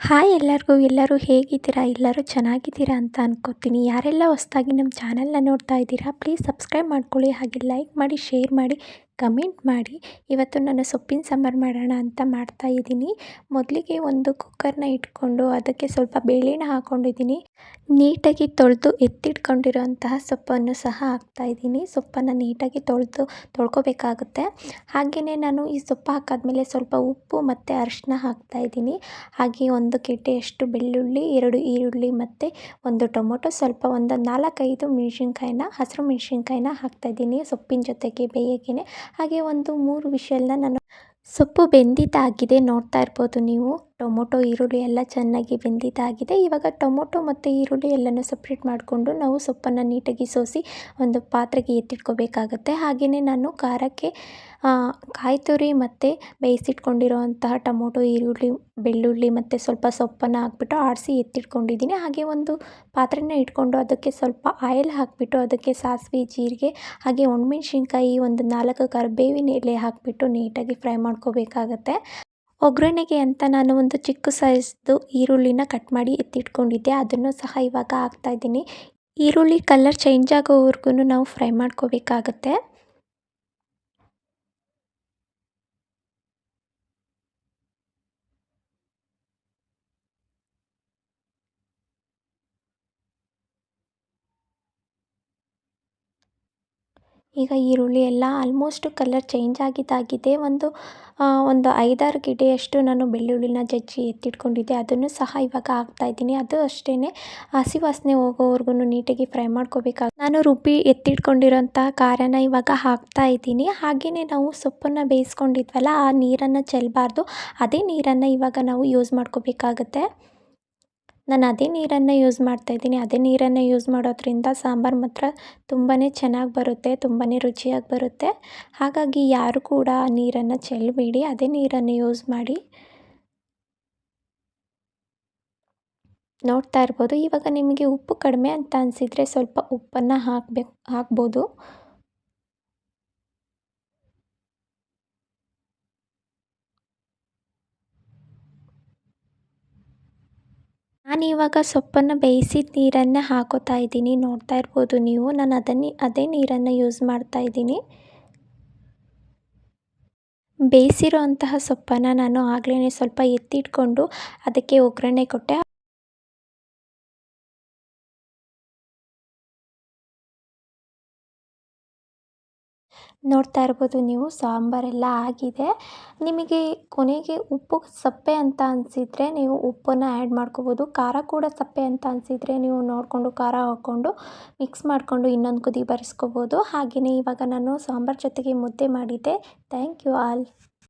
Hi ಎಲ್ಲರಿಗೂ, ಎಲ್ಲರೂ ಹೇಗಿದ್ದೀರಾ? ಎಲ್ಲರೂ ಚೆನ್ನಾಗಿದ್ದೀರಾ ಅಂತ ಅನ್ಕೋತೀನಿ. ಯಾರೆಲ್ಲ ಹೊಸ್ದಾಗಿ ನಮ್ಮ ಚಾನಲ್ನ ನೋಡ್ತಾ ಇದ್ದೀರಾ ಪ್ಲೀಸ್ ಸಬ್ಸ್ಕ್ರೈಬ್ ಮಾಡ್ಕೊಳ್ಳಿ. ಹಾಗೆ ಲೈಕ್ ಮಾಡಿ ಶೇರ್ ಮಾಡಿ. ಕಮೆಂಟ್ ಮಾಡಿ. ಇವತ್ತು ನಾನು ಸೊಪ್ಪಿನ ಸಾಂಬಾರು ಮಾಡೋಣ ಅಂತ ಮಾಡ್ತಾ ಇದ್ದೀನಿ. ಮೊದಲಿಗೆ ಒಂದು ಕುಕ್ಕರ್ನ ಇಟ್ಕೊಂಡು ಅದಕ್ಕೆ ಸ್ವಲ್ಪ ಬೇಳೆನ ಹಾಕ್ಕೊಂಡಿದ್ದೀನಿ ನೀಟಾಗಿ ತೊಳೆದು ಎತ್ತಿಟ್ಕೊಂಡಿರೋಂತಹ ಸೊಪ್ಪನ್ನು ಸಹ ಹಾಕ್ತಾಯಿದ್ದೀನಿ ಸೊಪ್ಪನ್ನು ನೀಟಾಗಿ ತೊಳೆದು ತೊಳ್ಕೊಬೇಕಾಗುತ್ತೆ. ಹಾಗೆಯೇ ನಾನು ಈ ಸೊಪ್ಪು ಹಾಕಾದ್ಮೇಲೆ ಸ್ವಲ್ಪ ಉಪ್ಪು ಮತ್ತು ಅರಿಶಿನ ಹಾಕ್ತಾಯಿದ್ದೀನಿ ಹಾಗೆ ಒಂದು ಕೆಟ್ಟೆಯಷ್ಟು ಬೆಳ್ಳುಳ್ಳಿ, ಎರಡು ಈರುಳ್ಳಿ ಮತ್ತು ಒಂದು ಟೊಮೊಟೊ, ಸ್ವಲ್ಪ ಒಂದು ನಾಲ್ಕೈದು ಮೆಣಸಿನ್ಕಾಯಿನ, ಹಸಿರು ಮೆಣಸಿನ್ಕಾಯಿನ ಹಾಕ್ತಾಯಿದ್ದೀನಿ ಸೊಪ್ಪಿನ ಜೊತೆಗೆ ಬೇಯೋಕ್ಕೆ ಹಾಗೆ ಒಂದು ಮೂರು ವಿಷಲ್ನ ನಾನು ಸೊಪ್ಪು ಬೆಂದಿದ್ದಾಗಿದೆ ನೋಡ್ತಾ ಇರ್ಬೋದು ನೀವು. ಟೊಮೊಟೊ, ಈರುಳ್ಳಿ ಎಲ್ಲ ಚೆನ್ನಾಗಿ ಬೆಂದಿದ್ದಾಗಿದೆ. ಇವಾಗ ಟೊಮೊಟೊ ಮತ್ತು ಈರುಳ್ಳಿ ಎಲ್ಲನೂ ಸಪ್ರೇಟ್ ಮಾಡಿಕೊಂಡು ನಾವು ಸೊಪ್ಪನ್ನು ನೀಟಾಗಿ ಸೋಸಿ ಒಂದು ಪಾತ್ರೆಗೆ ಎತ್ತಿಟ್ಕೋಬೇಕಾಗತ್ತೆ. ಹಾಗೆಯೇ ನಾನು ಖಾರಕ್ಕೆ ಕಾಯಿ ತುರಿ ಮತ್ತು ಬೇಯಿಸಿಟ್ಕೊಂಡಿರುವಂತಹ ಟೊಮೊಟೊ, ಈರುಳ್ಳಿ, ಬೆಳ್ಳುಳ್ಳಿ ಮತ್ತು ಸ್ವಲ್ಪ ಸೊಪ್ಪನ್ನು ಹಾಕ್ಬಿಟ್ಟು ಆಡಿಸಿ ಎತ್ತಿಟ್ಕೊಂಡಿದ್ದೀನಿ. ಹಾಗೆ ಒಂದು ಪಾತ್ರೆನ ಇಟ್ಕೊಂಡು ಅದಕ್ಕೆ ಸ್ವಲ್ಪ ಆಯಿಲ್ ಹಾಕಿಬಿಟ್ಟು ಅದಕ್ಕೆ ಸಾಸಿವೆ, ಜೀರಿಗೆ, ಹಾಗೆ ಒಣಮೆಣ್ಸಿನ್ಕಾಯಿ ಒಂದು ನಾಲ್ಕು ಕರಿಬೇವಿನ ಎಲೆ ಹಾಕಿಬಿಟ್ಟು ನೀಟಾಗಿ ಫ್ರೈ ಮಾಡ್ಕೋಬೇಕಾಗತ್ತೆ. ಒಗ್ಗರಣೆಗೆ ಅಂತ ನಾನು ಒಂದು ಚಿಕ್ಕ ಸೈಜ್ದು ಈರುಳ್ಳಿನ ಕಟ್ ಮಾಡಿ ಎತ್ತಿಟ್ಕೊಂಡಿದ್ದೆ. ಅದನ್ನು ಸಹ ಇವಾಗ ಹಾಕ್ತಾಯಿದ್ದೀನಿ ಈರುಳ್ಳಿ ಕಲರ್ ಚೇಂಜ್ ಆಗೋವರೆಗೂ ನಾವು ಫ್ರೈ ಮಾಡ್ಕೋಬೇಕಾಗತ್ತೆ. ಈಗ ಈರುಳ್ಳಿ ಎಲ್ಲ ಆಲ್ಮೋಸ್ಟ್ ಕಲರ್ ಚೇಂಜ್ ಆಗಿದ್ದಾಗಿದೆ. ಒಂದು ಒಂದು ಐದಾರು ಗಿಡೆಯಷ್ಟು ನಾನು ಬೆಳ್ಳುಳ್ಳಿನ ಜಜ್ಜಿ ಎತ್ತಿಟ್ಕೊಂಡಿದ್ದೆ. ಅದನ್ನು ಸಹ ಇವಾಗ ಹಾಕ್ತಾಯಿದ್ದೀನಿ ಅದು ಅಷ್ಟೇ ಹಸಿ ವಾಸನೆ ಹೋಗೋವರೆಗೂ ನೀಟಾಗಿ ಫ್ರೈ ಮಾಡ್ಕೋಬೇಕಾಗ ನಾನು ರುಬ್ಬಿ ಎತ್ತಿಟ್ಕೊಂಡಿರೋಂಥ ಖಾರನ ಇವಾಗ ಹಾಕ್ತಾ ಇದ್ದೀನಿ. ಹಾಗೆಯೇ ನಾವು ಸೊಪ್ಪನ್ನು ಬೇಯಿಸ್ಕೊಂಡಿದ್ವಲ್ಲ, ಆ ನೀರನ್ನು ಚೆಲ್ಲಬಾರ್ದು ಅದೇ ನೀರನ್ನು ಇವಾಗ ನಾವು ಯೂಸ್ ಮಾಡ್ಕೋಬೇಕಾಗತ್ತೆ. ನಾನು ಅದೇ ನೀರನ್ನು ಯೂಸ್ ಮಾಡ್ತಾ ಇದ್ದೀನಿ. ಅದೇ ನೀರನ್ನು ಯೂಸ್ ಮಾಡೋದ್ರಿಂದ ಸಾಂಬಾರು ಮಾತ್ರ ತುಂಬಾ ಚೆನ್ನಾಗಿ ಬರುತ್ತೆ ತುಂಬಾ ರುಚಿಯಾಗಿ ಬರುತ್ತೆ. ಹಾಗಾಗಿ ಯಾರು ಕೂಡ ಆ ನೀರನ್ನು ಚೆಲ್ಲಬೇಡಿ ಅದೇ ನೀರನ್ನು ಯೂಸ್ ಮಾಡಿ. ನೋಡ್ತಾ ಇರ್ಬೋದು. ಇವಾಗ ನಿಮಗೆ ಉಪ್ಪು ಕಡಿಮೆ ಅಂತ ಅನಿಸಿದರೆ ಸ್ವಲ್ಪ ಉಪ್ಪನ್ನು ಹಾಕಬೇಕು, ಹಾಕ್ಬೋದು. ನಾನಿವಾಗ ಸೊಪ್ಪನ್ನು ಬೇಯಿಸಿದ ನೀರನ್ನೇ ಹಾಕೋತಾ ಇದ್ದೀನಿ. ನೋಡ್ತಾ ಇರ್ಬೋದು ನೀವು. ನಾನು ಅದನ್ನೇ, ಅದೇ ನೀರನ್ನು ಯೂಸ್ ಮಾಡ್ತಾ ಇದ್ದೀನಿ. ಬೇಯಿಸಿರೋ ಅಂತಹ ಸೊಪ್ಪನ್ನು ನಾನು ಆಗಲೇ ಸ್ವಲ್ಪ ಎತ್ತಿಟ್ಕೊಂಡು ಅದಕ್ಕೆ ಒಗ್ಗರಣೆ ಕೊಟ್ಟೆ. ನೋಡ್ತಾ ಇರ್ಬೋದು ನೀವು, ಸಾಂಬಾರೆಲ್ಲ ಆಗಿದೆ. ನಿಮಗೆ ಕೊನೆಗೆ ಉಪ್ಪು ಸಪ್ಪೆ ಅಂತ ಅನಿಸಿದರೆ ನೀವು ಉಪ್ಪನ್ನು ಆ್ಯಡ್ ಮಾಡ್ಕೋಬೋದು. ಖಾರ ಕೂಡ ಸಪ್ಪೆ ಅಂತ ಅನಿಸಿದರೆ ನೀವು ನೋಡಿಕೊಂಡು ಖಾರ ಹಾಕ್ಕೊಂಡು ಮಿಕ್ಸ್ ಮಾಡಿಕೊಂಡು ಇನ್ನೊಂದು ಕುದಿ ಬರೆಸ್ಕೋಬೋದು. ಹಾಗೆಯೇ ಇವಾಗ ನಾನು ಸಾಂಬಾರು ಜೊತೆಗೆ ಮುದ್ದೆ ಮಾಡಿದ್ದೆ. Thank you all.